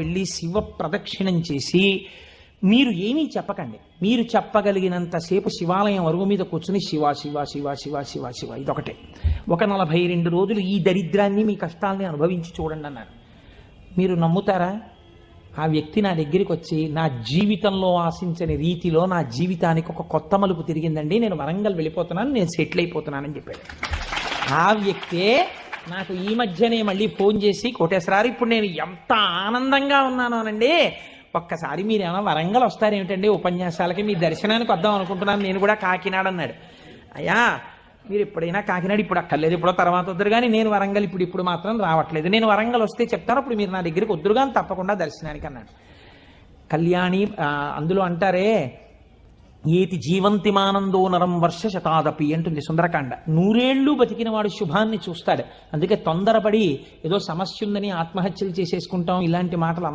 వెళ్ళి శివ ప్రదక్షిణం చేసి మీరు ఏమీ చెప్పకండి. మీరు చెప్పగలిగినంతసేపు శివాలయం అరుగు మీద కూర్చుని శివ శివ శివ శివ శివ శివ ఇదొకటే. ఒక నలభై రెండు రోజులు ఈ దరిద్రాన్ని మీ కష్టాల్ని అనుభవించి చూడండి అన్నారు. మీరు నమ్ముతారా? ఆ వ్యక్తి నా దగ్గరికి వచ్చి నా జీవితంలో ఆశించని రీతిలో నా జీవితానికి ఒక కొత్త మలుపు తిరిగిందండి. నేను వరంగల్ వెళ్ళిపోతున్నాను నేను సెటిల్ అయిపోతున్నానని చెప్పాడు. ఆ వ్యక్తే నాకు ఈ మధ్యనే మళ్ళీ ఫోన్ చేసి కోటేశ్వరారు ఇప్పుడు నేను ఎంత ఆనందంగా ఉన్నాను అనండి. ఒక్కసారి మీరేమో వరంగల్ వస్తారేమిటండి? ఉపన్యాసాలకి మీ దర్శనానికి వద్దాం అనుకుంటున్నాను. నేను కూడా కాకినాడ అన్నాడు. అయ్యా మీరు ఎప్పుడైనా కాకినాడ ఇప్పుడు అక్కర్లేదు. ఇప్పుడు తర్వాత వద్దరు కానీ నేను వరంగల్ ఇప్పుడు ఇప్పుడు మాత్రం రావట్లేదు. నేను వరంగల్ వస్తే చెప్తాను. అప్పుడు మీరు నా దగ్గరికి వద్దురు కానీ తప్పకుండా దర్శనానికి అన్నాడు. కళ్యాణి అందులో అంటారే ఏతి జీవంతిమానందో నరం వర్ష శతాదపి అంటుంది సుందరకాండ. నూరేళ్ళు బతికిన వాడు శుభాన్ని చూస్తాడు. అందుకే తొందరపడి ఏదో సమస్య ఉందని ఆత్మహత్యలు చేసేసుకుంటాం. ఇలాంటి మాటలు